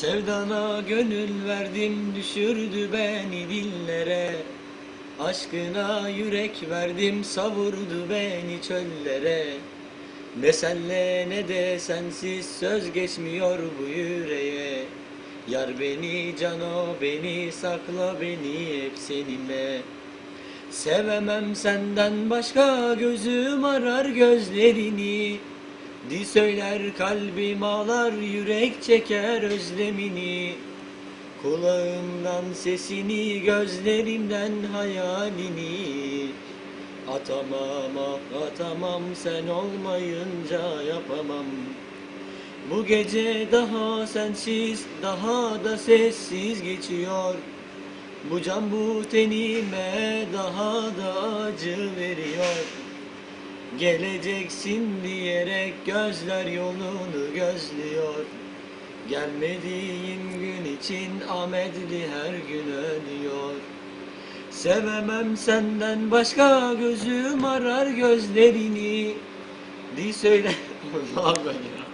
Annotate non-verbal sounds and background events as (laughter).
Sevdana gönül verdim düşürdü beni dillere. Aşkına yürek verdim savurdu beni çöllere. Ne senle ne de sensiz söz geçmiyor bu yüreğe. Yar beni cano beni sakla beni hep seninle. Sevemem senden başka gözüm arar gözlerini Dil söyler kalbim ağlar yürek çeker özlemini. Kulağımdan sesini gözlerimden hayalini. Atamam ah atamam sen olmayınca yapamam. Bu gece daha sensiz daha da sessiz geçiyor. Bu can bu tenime daha da acı veriyor Geleceksin diyerek gözler yolunu gözlüyor. Gelmediğin gün için Ahmetli her gün ölüyor. Sevemem senden başka gözüm arar gözlerini. Di söyle. (laughs) Allah ya